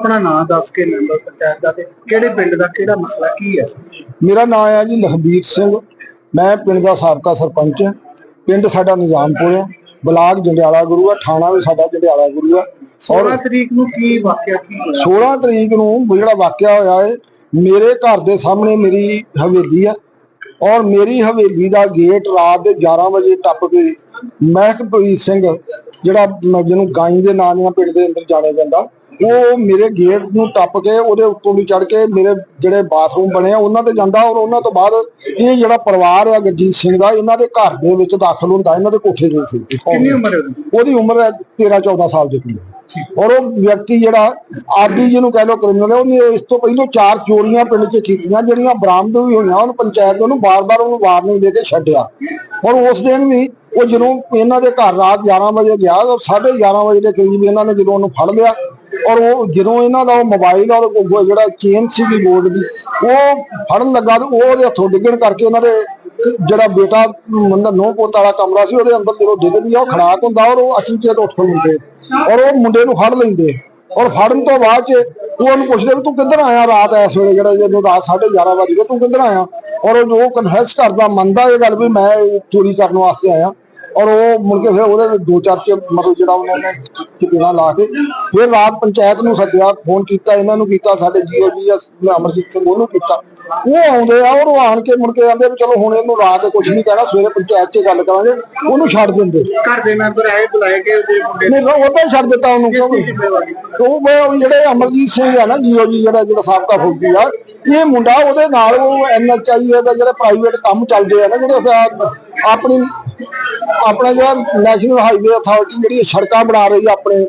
ਆਪਣਾ ਨਾਮ ਦੱਸ ਕੇ ਮੈਂਬਰ ਪੰਚਾਇਤ ਦਾ ਤੇ ਕਿਹੜੇ ਪਿੰਡ ਦਾ ਕਿਹੜਾ ਮਸਲਾ ਕੀ ਹੈ? ਮੇਰਾ ਨਾਮ ਹੈ ਜੀ ਲਖਬੀਰ ਸਿੰਘ। ਮੈਂ ਪਿੰਡ ਦਾ ਸਾਬਕਾ ਸਰਪੰਚ ਹਾਂ। ਪਿੰਡ ਸਾਡਾ ਨਿਜ਼ਾਮਪੁਰ ਹੈ। ਬਲਾਕ ਜੰਡਿਆਲਾ ਗੁਰੂ ਹੈ। ਥਾਣਾ ਵੀ ਸਾਡਾ ਜੰਡਿਆਲਾ ਗੁਰੂ ਹੈ। 16 ਤਰੀਕ ਨੂੰ ਕੀ ਵਾਕਿਆ ਕੀ ਹੋਇਆ? 16 ਤਰੀਕ ਨੂੰ ਜਿਹੜਾ ਵਾਕਿਆ ਹੋਇਆ ਹੈ ਮੇਰੇ ਘਰ ਦੇ ਸਾਹਮਣੇ ਮੇਰੀ ਹਵੇਲੀ ਹੈ ਔਰ ਮੇਰੀ ਹਵੇਲੀ ਦਾ ਗੇਟ ਰਾਤ ਦੇ 11 ਵਜੇ ਟੱਪ ਕੇ ਮਹਿਕਪ੍ਰੀਤ ਸਿੰਘ ਜਿਹੜਾ ਜਿਹਨੂੰ ਗਾਈ ਦੇ ਨਾਂ ਨਾਲ ਪਿੰਡ ਦੇ ਅੰਦਰ ਜਾਣਿਆ ਜਾਂਦਾ ਉਹ ਮੇਰੇ ਗੇਟ ਨੂੰ ਟੱਪ ਕੇ ਉਹਦੇ ਉੱਤੋਂ ਦੀ ਚੜ ਕੇ ਮੇਰੇ ਜਿਹੜੇ ਬਾਥਰੂਮ ਬਣੇ ਆ ਉਹਨਾਂ ਤੇ ਜਾਂਦਾ ਔਰ ਉਹਨਾਂ ਤੋਂ ਬਾਅਦ ਇਹ ਜਿਹੜਾ ਪਰਿਵਾਰ ਆ ਗੁਰਜੀਤ ਸਿੰਘ ਦਾ ਇਹਨਾਂ ਦੇ ਘਰ ਦੇ ਵਿੱਚ ਦਾਖਲ ਹੁੰਦਾ ਇਹਨਾਂ ਦੇ ਕੋਠੇ ਦੇ ਸੀ ਕਿੰਨੀ ਉਮਰ ਹੈ ਉਹਦੀ? ਉਮਰ ਹੈ 13 14 ਸਾਲ ਦੀ ਔਰ ਉਹ ਵਿਅਕਤੀ ਜਿਹੜਾ ਆਦੀ ਜਿਹਨੂੰ ਕਹਿ ਲੋ ਕ੍ਰਿਮੀਨਲ ਹੈ ਉਹਨੇ ਇਸ ਤੋਂ ਪਹਿਲਾਂ ਚਾਰ ਚੋਰੀਆਂ ਪਿੰਡ 'ਚ ਕੀਤੀਆਂ ਜਿਹੜੀਆਂ ਬਰਾਮਦ ਵੀ ਹੋਈਆਂ ਉਹਨੂੰ ਪੰਚਾਇਤ ਨੇ ਉਹਨੂੰ ਬਾਰ-ਬਾਰ ਉਹਨੂੰ ਵਾਰਨਿੰਗ ਦੇ ਕੇ ਛੱਡਿਆ। ਔਰ ਉਸ ਦਿਨ ਵੀ ਉਹ ਜਦੋਂ ਇਹਨਾਂ ਦੇ ਘਰ ਰਾਤ 11 ਵਜੇ ਗਿਆ ਤਾਂ 11:30 ਵਜੇ ਦੇ ਕਰੀਬ ਇਹਨਾਂ ਨੇ ਜਦੋਂ ਉਹਨੂੰ ਫੜ ਲਿਆ ਔਰ ਉਹ ਜਦੋਂ ਇਹਨਾਂ ਦਾ ਉਹ ਮੋਬਾਈਲ ਔਰ ਉਹ ਜਿਹੜਾ ਚੇਨ ਸੀਗੀ ਗੋਲਡ ਦੀ, ਉਹ ਫੜਨ ਲੱਗਾ ਤੇ ਉਹਦੇ ਹੱਥੋਂ ਡਿੱਗਣ ਕਰਕੇ ਉਹਨਾਂ ਦੇ ਜਿਹੜਾ ਬੇਟਾ ਮੰਦਰ ਨੋ ਪੁੱਤ ਵਾਲਾ ਕਮਰਾ ਸੀ, ਉਹਦੇ ਅੰਦਰ ਜਦੋਂ ਡਿੱਗਦੀ ਆ, ਉਹ ਖੜਾਕ ਹੁੰਦਾ ਔਰ ਉਹ ਅਚਨਚੇਤ ਉੱਠ ਖੜੋਂਦੇ ਔਰ ਉਹ ਮੁੰਡੇ ਨੂੰ ਫੜ ਲੈਂਦੇ ਔਰ ਫੜਨ ਤੋਂ ਬਾਅਦ ਚ ਉਹ ਉਹਨੂੰ ਪੁੱਛਦੇ ਵੀ ਤੂੰ ਕਿੱਧਰ ਆਇਆ ਰਾਤ ਇਸ ਵੇਲੇ ਜਿਹੜਾ ਜਦੋਂ ਰਾਤ 11:30 ਵਜੇ ਗਏ, ਤੂੰ ਕਿੱਧਰ ਆਇਆ? ਔਰ ਉਹ ਜੋ ਕਨਫੈਸ ਕਰਦਾ, ਮੰਨਦਾ ਇਹ ਗੱਲ ਵੀ ਮੈਂ ਚੋਰੀ ਕਰਨ ਵਾਸਤੇ ਆਇਆ। ਔਰ ਉਹ ਮੁੜ ਕੇ ਫਿਰ ਉਹਦੇ ਦੋ ਚਾਰ ਕੇ ਮਤਲਬ ਜਿਹੜਾ ਉਹਨਾਂ ਨੇ ਚਪੇੜਾ ਲਾ ਕੇ ਫਿਰ ਰਾਤ ਪੰਚਾਇਤ ਨੂੰ ਸੱਦਿਆ ਫੋਨ ਕੀਤਾ ਇਹਨਾਂ ਨੂੰ ਕੀਤਾ ਸਾਡੇ ਜੀਓ ਜੀ ਅਮਰਜੀਤ ਸਿੰਘ ਉਹਨੂੰ ਕੀਤਾ। ਉਹ ਆਉਂਦੇ ਆ ਔਰ ਉਹ ਆਣ ਕੇ ਮੁੜ ਕੇ ਆਂਦੇ ਵੀ ਚਲੋ ਹੁਣ ਇਹਨੂੰ ਰਾਤ ਕੁਝ ਨਹੀਂ ਕਹਿਣਾ ਸਵੇਰੇ ਪੰਚਾਇਤ 'ਚ ਗੱਲ ਕਰਾਂਗੇ ਉਹਨੂੰ ਛੱਡ ਦਿੰਦੇ। ਘਰ ਦੇ ਮੈਂਬਰ ਆਏ ਬੁਲਾਏ ਕਿ ਉਹਦੇ ਮੁੰਡੇ ਨਹੀਂ ਉਹ ਤਾਂ ਛੱਡ ਦਿੱਤਾ ਉਹਨੂੰ। ਉਹ ਮੈਂ ਉਹ ਜਿਹੜੇ ਅਮਰਜੀਤ ਸਿੰਘ ਆ ਨਾ ਜੀਓ ਜੀ ਜਿਹੜਾ ਜਿਹੜਾ ਸਾਬਕਾ ਫੌਜੀ ਆ ਇਹ ਮੁੰਡਾ ਉਹਦੇ ਨਾਲ ਉਹ ਐਨਐਚਆਈ ਦਾ ਜਿਹੜਾ ਪ੍ਰਾਈਵੇਟ ਕੰਮ ਚੱਲਦੇ ਆ ਨਾ ਜਿਹੜੇ ਆਪਣੀ ਆਪਣਾ ਜਿਹੜਾ ਨੈਸ਼ਨਲ ਹਾਈਵੇ ਅਥਾਰਟੀ ਜਿਹੜੀ ਸੜਕਾਂ ਬਣਾ ਰਹੀ ਆਪਣੇ,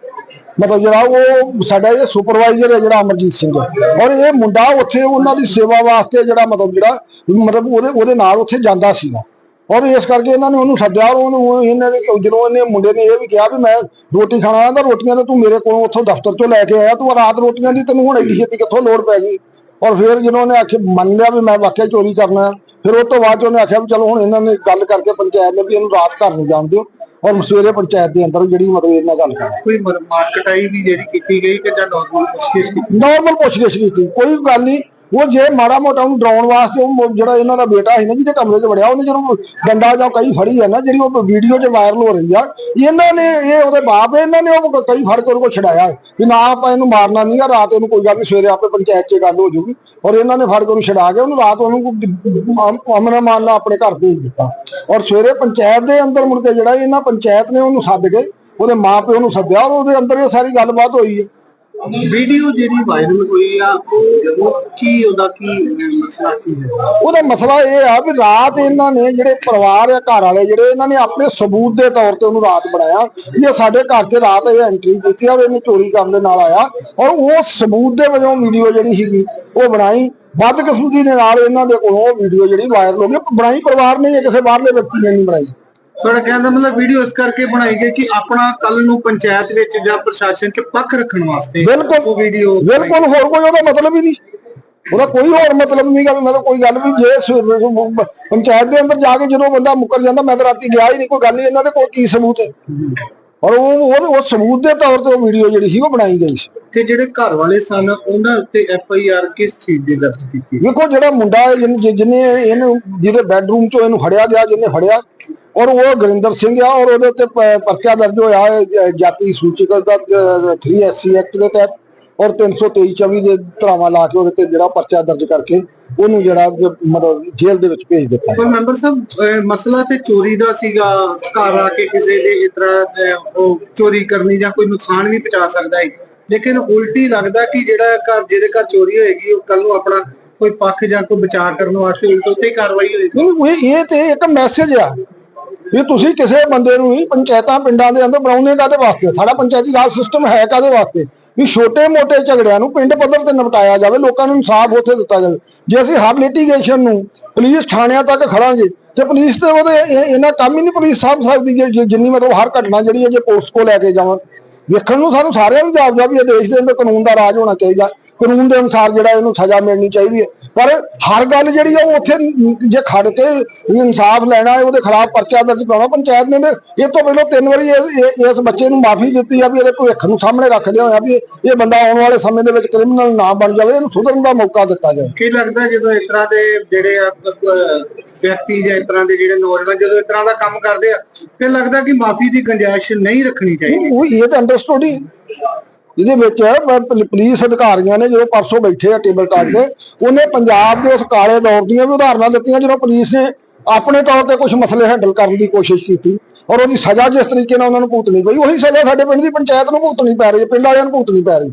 ਮਤਲਬ ਜਿਹੜਾ ਉਹ ਸਾਡਾ ਇਹ ਸੁਪਰਵਾਈਜ਼ਰ ਹੈ ਜਿਹੜਾ ਅਮਰਜੀਤ ਸਿੰਘ। ਔਰ ਇਹ ਮੁੰਡਾ ਉੱਥੇ ਉਹਨਾਂ ਦੀ ਸੇਵਾ ਵਾਸਤੇ ਜਿਹੜਾ ਮਤਲਬ ਜਿਹੜਾ, ਮਤਲਬ ਉਹਦੇ ਉਹਦੇ ਨਾਲ ਉੱਥੇ ਜਾਂਦਾ ਸੀਗਾ। ਔਰ ਇਸ ਕਰਕੇ ਇਹਨਾਂ ਨੇ ਉਹਨੂੰ ਸੱਦਿਆ ਔਰ ਉਹਨੂੰ ਇਹਨਾਂ ਨੇ ਜਦੋਂ ਇਹਨੇ ਮੁੰਡੇ ਨੇ ਇਹ ਵੀ ਕਿਹਾ ਵੀ ਮੈਂ ਰੋਟੀ ਖਾਣਾ ਆਇਆ ਤਾਂ ਰੋਟੀਆਂ ਤਾਂ ਤੂੰ ਮੇਰੇ ਕੋਲੋਂ ਉੱਥੋਂ ਦਫ਼ਤਰ ਤੋਂ ਲੈ ਕੇ ਆਇਆ, ਤੂੰ ਰਾਤ ਰੋਟੀਆਂ ਦੀ ਤੈਨੂੰ ਹੁਣ ਇੰਨੀ ਛੇਤੀ ਕਿੱਥੋਂ ਲੋੜ ਪੈ ਗਈ? ਔਰ ਫਿਰ ਜਦੋਂ ਉਹਨੇ ਆਖੇ ਮੰਨ ਲਿਆ ਵੀ ਮੈਂ ਵਾਕਿਆ ਚੋਰੀ ਕਰਨਾ। ਫਿਰ ਉਸ ਤੋਂ ਬਾਅਦ ਉਹਨੇ ਆਖਿਆ ਵੀ ਚਲੋ ਹੁਣ ਇਹਨਾਂ ਨੇ ਗੱਲ ਕਰਕੇ ਪੰਚਾਇਤ ਨੇ ਵੀ ਇਹਨੂੰ ਰਾਤ ਘਰ ਨੂੰ ਜਾਣ ਦਿਓ ਔਰ ਸਵੇਰੇ ਪੰਚਾਇਤ ਦੇ ਅੰਦਰ ਜਿਹੜੀ ਮਤਲਬ ਇਹਨਾਂ ਗੱਲ ਕਰ। ਕੋਈ ਮਾਰਕਟਾਈ ਵੀ ਜਿਹੜੀ ਕੀਤੀ ਗਈ ਕਿ ਜਾਂ ਨਾਰਮਲ ਪੁੱਛਗਿੱਛ ਕੀਤੀ ਨਾਰਮਲ ਪੁੱਛਗਿੱਛ ਕੀਤੀ। ਕੋਈ ਗੱਲ ਨਹੀਂ। ਉਹ ਜੇ ਮਾੜਾ ਮੋਟਾ ਉਹਨੂੰ ਡਰਾਉਣ ਵਾਸਤੇ ਉਹ ਜਿਹੜਾ ਇਹਨਾਂ ਦਾ ਬੇਟਾ ਸੀ ਨਾ, ਜਿਹਦੇ ਕਮਰੇ 'ਚ ਵੜਿਆ, ਉਹਨੇ ਜਦੋਂ ਡੰਡਾ ਜਾਂ ਕਈ ਫੜੀ ਹੈ ਨਾ, ਜਿਹੜੀ ਉਹ ਵੀਡੀਓ 'ਚ ਵਾਇਰਲ ਹੋ ਰਹੀ ਆ, ਇਹਨਾਂ ਨੇ ਇਹ ਉਹਦੇ ਬਾਪ, ਇਹਨਾਂ ਨੇ ਉਹ ਕਈ ਫੜ ਕੇ ਉਹਨੂੰ ਛਡਾਇਆ। ਵੀ ਨਾ ਆਪਾਂ ਇਹਨੂੰ ਮਾਰਨਾ ਨਹੀਂ ਆ, ਰਾਤ ਇਹਨੂੰ ਕੋਈ ਗੱਲ ਨਹੀਂ ਸਵੇਰੇ ਆਪੇ ਪੰਚਾਇਤ 'ਚ ਗੱਲ ਹੋ ਜਾਊਗੀ ਔਰ ਇਹਨਾਂ ਨੇ ਫੜ ਕੇ ਉਹਨੂੰ ਛਡਾ ਕੇ ਉਹਨੂੰ ਰਾਤ ਉਹਨੂੰ ਅਮਨ ਮਾਨ ਨਾਲ ਆਪਣੇ ਘਰ ਭੇਜ ਦਿੱਤਾ। ਔਰ ਸਵੇਰੇ ਪੰਚਾਇਤ ਦੇ ਅੰਦਰ ਮੁੜ ਕੇ ਜਿਹੜਾ ਇਹਨਾਂ ਪੰਚਾਇਤ ਨੇ ਉਹਨੂੰ ਸੱਦ ਕੇ, ਉਹਦੇ ਮਾਂ ਪਿਓ ਨੂੰ ਸੱਦਿਆ ਔਰ ਉਹਦੇ ਅੰਦਰ ਇਹ ਸਾਰੀ ਗੱਲਬਾਤ ਹੋਈ ਹੈ। ਵੀਡੀਓ ਜਿਹੜੀ ਵਾਇਰਲ ਹੋਈ ਆ, ਉਹ ਕੀ, ਉਹਦਾ ਕੀ ਮਸਲਾ ਕੀ ਹੈ? ਉਹਦਾ ਮਸਲਾ ਇਹ ਆ ਵੀ ਰਾਤ ਇਹਨਾਂ ਨੇ ਜਿਹੜੇ ਪਰਿਵਾਰ ਆ, ਘਰ ਵਾਲੇ ਜਿਹੜੇ, ਇਹਨਾਂ ਨੇ ਆਪਣੇ ਸਬੂਤ ਦੇ ਤੌਰ ਤੇ ਉਹਨੂੰ ਰਾਤ ਬਣਾਇਆ ਵੀ ਸਾਡੇ ਘਰ ਤੇ ਰਾਤ ਇਹ ਐਂਟਰੀ ਕੀਤੀ ਆ ਵੀ ਇਹਨੇ ਚੋਰੀ ਕਰਨ ਦੇ ਨਾਲ ਆਇਆ। ਔਰ ਉਹ ਸਬੂਤ ਦੇ ਵਜੋਂ ਵੀਡੀਓ ਜਿਹੜੀ ਸੀਗੀ, ਉਹ ਬਣਾਈ। ਬਦਕਿਸਮਤੀ ਦੇ ਨਾਲ ਇਹਨਾਂ ਦੇ ਕੋਲੋਂ ਵੀਡੀਓ ਜਿਹੜੀ ਵਾਇਰਲ ਹੋ ਗਈ। ਬਣਾਈ ਪਰਿਵਾਰ ਨੇ ਇਹ ਕਿਸੇ ਬਾਹਰਲੇ ਵਿਅਕਤੀ ਨੇ ਨਹੀਂ ਬਣਾਈ। ਤੁਹਾਡਾ ਕਹਿਣ ਦਾ ਮਤਲਬ ਵੀਡੀਓ ਇਸ ਕਰਕੇ ਬਣਾਈ ਗਈ ਕਿ ਆਪਣਾ ਕੱਲ ਨੂੰ ਪੰਚਾਇਤ ਵਿੱਚ ਜਾਂ ਪ੍ਰਸ਼ਾਸਨ 'ਚ ਪੱਖ ਰੱਖਣ ਵਾਸਤੇ ਬਿਲਕੁਲ। ਉਹ ਵੀਡੀਓ ਬਿਲਕੁਲ ਹੋਰ ਕੋਈ ਉਹਦਾ ਮਤਲਬ ਹੀ ਨਹੀਂ। ਉਹਦਾ ਕੋਈ ਹੋਰ ਮਤਲਬ ਨਹੀਂਗਾ ਵੀ ਮਤਲਬ ਕੋਈ ਗੱਲ ਵੀ ਜੇ ਪੰਚਾਇਤ ਦੇ ਅੰਦਰ ਜਾ ਕੇ ਜਦੋਂ ਬੰਦਾ ਮੁੱਕਰ ਜਾਂਦਾ ਮੈਂ ਤਾਂ ਰਾਤੀ ਗਿਆ ਹੀ ਨਹੀਂ ਕੋਈ ਗੱਲ ਨਹੀਂ ਇਹਨਾਂ ਦੇ ਕੋਲ ਕੀ ਸਬੂਤ ਹੈ? ਔਰ ਉਹ ਉਹ ਉਹ ਸਬੂਤ ਦੇ ਤੌਰ ਤੇ ਉਹ ਵੀਡੀਓ ਜਿਹੜੀ ਸੀ ਉਹ ਬਣਾਈ ਗਈ ਸੀ। ਤੇ ਜਿਹੜੇ ਘਰ ਵਾਲੇ ਸਨ ਉਹਨਾਂ ਉੱਤੇ ਐਫ ਆਈ ਆਰ ਕਿਸ ਚੀਜ਼ ਦੀ ਦਰਜ ਕੀਤੀ? ਵੇਖੋ ਜਿਹੜਾ ਮੁੰਡਾ ਹੈ ਜਿਹਨ- ਜਿ- ਜਿਹਨੇ ਇਹਨੂੰ ਜਿਹਦੇ ਬੈੱਡਰੂਮ ਚੋਂ ਇਹਨੂੰ ਫੜਿਆ ਗਿਆ ਜਿਹਨੇ ਫੜਿਆ ਔਰ ਉਹ ਗੁਰਿੰਦਰ ਸਿੰਘ ਆ ਔਰ ਉਹਦੇ ਉੱਤੇ ਪ- ਪਰਚਾ ਦਰਜ ਹੋਇਆ ਹੈ ਜ- ਜਾਤੀ ਸੂਚਕ ਦਾ 3 ਐਸਸੀ ਐਕਟ ਦੇ ਤਹਿਤ। ਔਰ 323 24 ਦੇ ਧਰਾਵਾਂ ਲਾ ਕੇ ਉਹਦੇ ਤੇ ਜਿਹੜਾ ਪਰਚਾ ਦਰਜ ਕਰਕੇ ਉਹਨੂੰ ਜਿਹੜਾ ਮਤਲਬ ਜੇਲ੍ਹ ਦੇ ਵਿੱਚ ਭੇਜ ਦਿੱਤਾ ਪਰ ਮੈਂਬਰ ਸਾਹਿਬ ਮਸਲਾ ਤੇ ਚੋਰੀ ਦਾ ਸੀਗਾ ਘਰ ਆ ਕੇ ਕਿਸੇ ਦੇ ਅਹ, ਉਹ ਚੋਰੀ ਕਰਨੀ ਜਾਂ ਕੋਈ ਨੁਕਸਾਨ ਵੀ ਪਹੁੰਚਾ ਸਕਦਾ ਹੈ ਲੇਕਿਨ ਉਲਟੀ ਲੱਗਦਾ ਕਿ ਜਿਹੜਾ ਘਰ ਜਿਹਦੇ ਘਰ ਚੋਰੀ ਹੋਏਗੀ ਉਹ ਕੱਲ ਨੂੰ ਆਪਣਾ ਕੋਈ ਪੱਖ ਜਾਂ ਕੋਈ ਵਿਚਾਰ ਕਰਨ ਵਾਸਤੇ ਉਲਟ ਉੱਤੇ ਕਾਰਵਾਈ ਹੋਏਗੀ। ਇਹ ਤੇ ਇੱਕ ਮੈਸੇਜ ਆ। ਵੀ ਤੁਸੀਂ ਕਿਸੇ ਬੰਦੇ ਨੂੰ ਹੀ ਪੰਚਾਇਤਾਂ ਪਿੰਡਾਂ ਦੇ ਅੰਦਰ ਬਣਾਉਣੇ ਕਾਦੇ ਵਾਸਤੇ? ਸਾਡਾ ਪੰਚਾਇਤੀ ਰਾਜ ਸਿਸਟਮ ਹੈ ਕਾਦੇ ਵਾਸਤੇ? ਵੀ ਛੋਟੇ-ਮੋਟੇ ਝਗੜਿਆਂ ਨੂੰ ਪਿੰਡ ਪੱਧਰ ਤੇ ਨਿਪਟਾਇਆ ਜਾਵੇ, ਲੋਕਾਂ ਨੂੰ ਇਨਸਾਫ ਉੱਥੇ ਦਿੱਤਾ ਜਾਵੇ। ਜੇ ਅਸੀਂ ਹਰ ਲਿਟੀਗੇਸ਼ਨ ਨੂੰ ਪੁਲਿਸ ਥਾਣਿਆਂ ਤੱਕ ਖੜਾਂਗੇ, ਤੇ ਪੁਲਿਸ ਤੇ ਉਹਦੇ ਇਹ- ਇਹਨਾਂ ਕੰਮ ਹੀ ਨਹੀਂ ਪੁਲਿਸ ਸਾਂਭ ਸਕਦੀ ਜੇ- ਜੇ ਜਿੰਨੀ ਮਤਲਬ ਹਰ ਘਟਨਾ ਜਿਹੜੀ ਹੈ ਜੇ ਪੁਲਿਸ ਕੋ ਲੈ ਕੇ ਜਾਵਾਂ। ਵੇਖਣ ਨੂੰ ਸਾਨੂੰ ਸਾਰਿਆਂ ਨੂੰ ਜਾਪਦਾ ਵੀ ਇਹ ਦੇਸ਼ ਦੇ ਅੰਦਰ ਕਾਨੂੰਨ ਦਾ ਰਾਜ ਹੋਣਾ ਚਾਹੀਦਾ। ਕਾਨੂੰਨ ਦੇ ਅਨੁਸਾਰ ਜਿਹੜਾ ਇਹਨੂੰ ਸਜ਼ਾ ਮਿਲਣੀ ਚਾਹੀਦੀ ਹੈ। ਪਰ ਹਰ ਗੱਲ ਜਿਹੜੀ ਆ ਉਹ ਉੱਥੇ ਜੇ ਖੜ ਕੇ ਇਨਸਾਫ ਲੈਣਾ ਹੈ ਉਹਦੇ ਖਿਲਾਫ ਪਰਚਾ ਦਰਜ ਕਰਾਉਣਾ ਪੰਚਾਇਤ ਨੇ ਤੇ ਇਹ ਤੋਂ ਪਹਿਲਾਂ ਤਿੰਨ ਵਾਰੀ ਇਸ ਬੱਚੇ ਨੂੰ ਮਾਫੀ ਦਿੱਤੀ ਆ ਵੀ ਇਹਦੇ ਭਵਿੱਖ ਨੂੰ ਸਾਹਮਣੇ ਰੱਖਦੇ ਹੋਇਆ ਵੀ ਇਹ ਬੰਦਾ ਆਉਣ ਵਾਲੇ ਸਮੇਂ ਦੇ ਵਿੱਚ ਕ੍ਰਿਮੀਨਲ ਨਾ ਬਣ ਜਾਵੇ ਇਹਨੂੰ ਸੁਧਰਨ ਦਾ ਮੌਕਾ ਦਿੱਤਾ ਜਾਵੇ। ਕੀ ਲੱਗਦਾ ਜਦੋਂ ਇਸ ਤਰ੍ਹਾਂ ਦੇ ਜਿਹੜੇ ਵਿਅਕਤੀ ਜਾਂ ਇਸ ਤਰ੍ਹਾਂ ਦੇ ਜਿਹੜੇ ਨੌਜਵਾਨ ਜਦੋਂ ਇਸ ਤਰ੍ਹਾਂ ਦਾ ਕੰਮ ਕਰਦੇ ਆ ਫਿਰ ਲੱਗਦਾ ਕਿ ਮਾਫੀ ਦੀ ਗੁੰਜਾਇਸ਼ ਨਹੀਂ ਰੱਖਣੀ ਚਾਹੀਦੀ। ਉਹ ਇਹ ਤਾਂ ਅੰਡਰਸਟੂਡ ਹੀ। ਜਿਹਦੇ ਵਿੱਚ ਪੁਲਿਸ ਅਧਿਕਾਰੀਆਂ ਨੇ ਜਦੋਂ ਪਰਸੋਂ ਬੈਠੇ ਆ ਟੇਬਲ ਟਾਕ ਤੇ, ਉਹਨੇ ਪੰਜਾਬ ਦੇ ਉਸ ਕਾਲੇ ਦੌਰ ਦੀਆਂ ਵੀ ਉਦਾਹਰਨਾਂ ਦਿੱਤੀਆਂ ਜਦੋਂ ਪੁਲਿਸ ਨੇ ਆਪਣੇ ਤੌਰ ਤੇ ਕੁਝ ਮਸਲੇ ਹੈਂਡਲ ਕਰਨ ਦੀ ਕੋਸ਼ਿਸ਼ ਕੀਤੀ ਔਰ ਉਹਦੀ ਸਜ਼ਾ ਜਿਸ ਤਰੀਕੇ ਨਾਲ ਉਹਨਾਂ ਨੂੰ ਭੁਗਤਣੀ ਪਈ, ਉਹੀ ਸਜ਼ਾ ਸਾਡੇ ਪਿੰਡ ਦੀ ਪੰਚਾਇਤ ਨੂੰ ਭੁਗਤਣੀ ਪੈ ਰਹੀ ਹੈ, ਪਿੰਡ ਵਾਲਿਆਂ ਨੂੰ ਭੁਗਤਣੀ ਪੈ ਰਹੀ